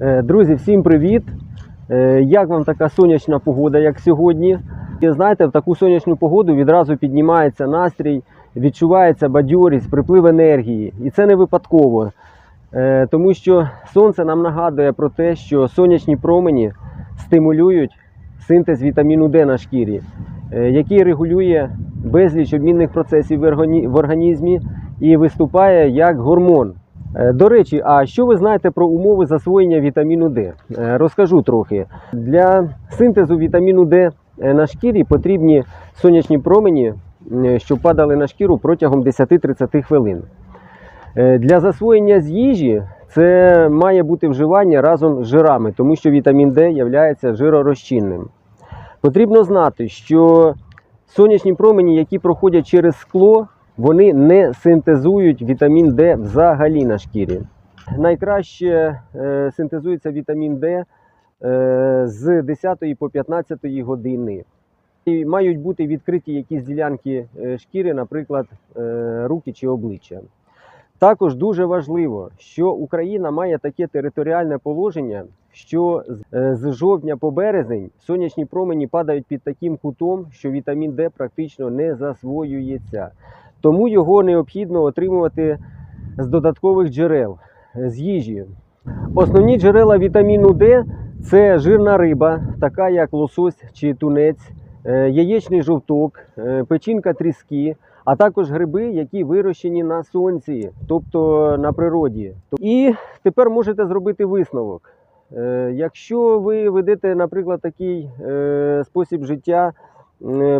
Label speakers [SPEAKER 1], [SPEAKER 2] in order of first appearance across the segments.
[SPEAKER 1] Е, Друзі, всім привіт! Е, Як вам така сонячна погода, як сьогодні? І знаєте, в таку сонячну погоду відразу піднімається настрій, відчувається бадьорість, приплив енергії. І це не випадково, Е, тому що сонце нам нагадує про те, що сонячні промені стимулюють синтез вітаміну Д на шкірі, який регулює безліч обмінних процесів в організмі і виступає як гормон. Е, До речі, а що ви знаєте про умови засвоєння вітаміну Д? Е, Розкажу трохи. Для синтезу вітаміну Д е, на шкірі потрібні сонячні промені, що падали на шкіру протягом 10-30 хвилин. Для засвоєння з їжі це має бути вживання разом з жирами, тому що вітамін Д є жиророзчинним. Потрібно знати, що сонячні промені, які проходять через скло, вони не синтезують вітамін Д взагалі на шкірі. Найкраще е, синтезується вітамін Д е, з 10 по 15 години. І мають бути відкриті якісь ділянки е, шкіри, наприклад, руки чи обличчя. Також дуже важливо, що Україна має таке територіальне положення, що з жовтня по березень сонячні промені падають під таким кутом, що вітамін Д практично не засвоюється. Тому його необхідно отримувати з додаткових джерел, з їжі. Основні джерела вітаміну Д це жирна риба, така як лосось чи тунець, е, яєчний жовток, е, печінка тріски, а також гриби, які вирощені на сонці, тобто на природі. І тепер можете зробити висновок. Е, Якщо ви ведете, наприклад, такий спосіб життя,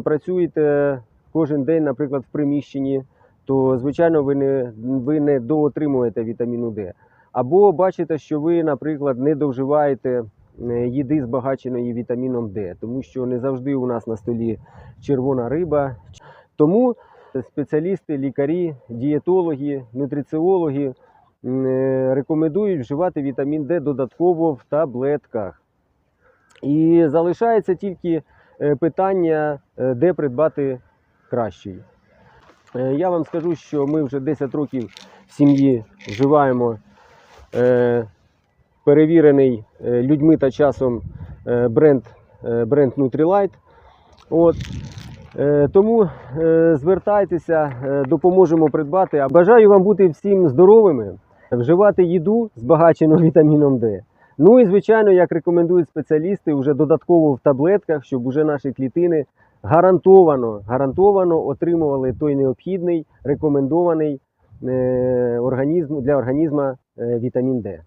[SPEAKER 1] працюєте кожен день, наприклад, в приміщенні, то звичайно ви не, ви не доотримуєте вітаміну Д. Або бачите, що ви, наприклад, не довживаєте е, їди збагаченої вітаміном Д, тому що не завжди у нас на столі червона риба. Тому спеціалісти, лікарі, дієтологи, нутриціологи е, рекомендують вживати вітамін Д додатково в таблетках. І залишається тільки е, питання, де придбати кращий. Е, Я вам скажу, що ми вже 10 років в сім'ї вживаємо е, перевірений е, людьми та часом бренд, бренд Nutrilite. От. Тому звертайтеся, допоможемо придбати. Бажаю вам бути всім здоровими, вживати їду збагачену вітаміном Д. Ну і звичайно, як рекомендують спеціалісти, вже додатково в таблетках, щоб уже наші клітини гарантовано, гарантовано отримували той необхідний рекомендований організм для організму е, вітамін Д.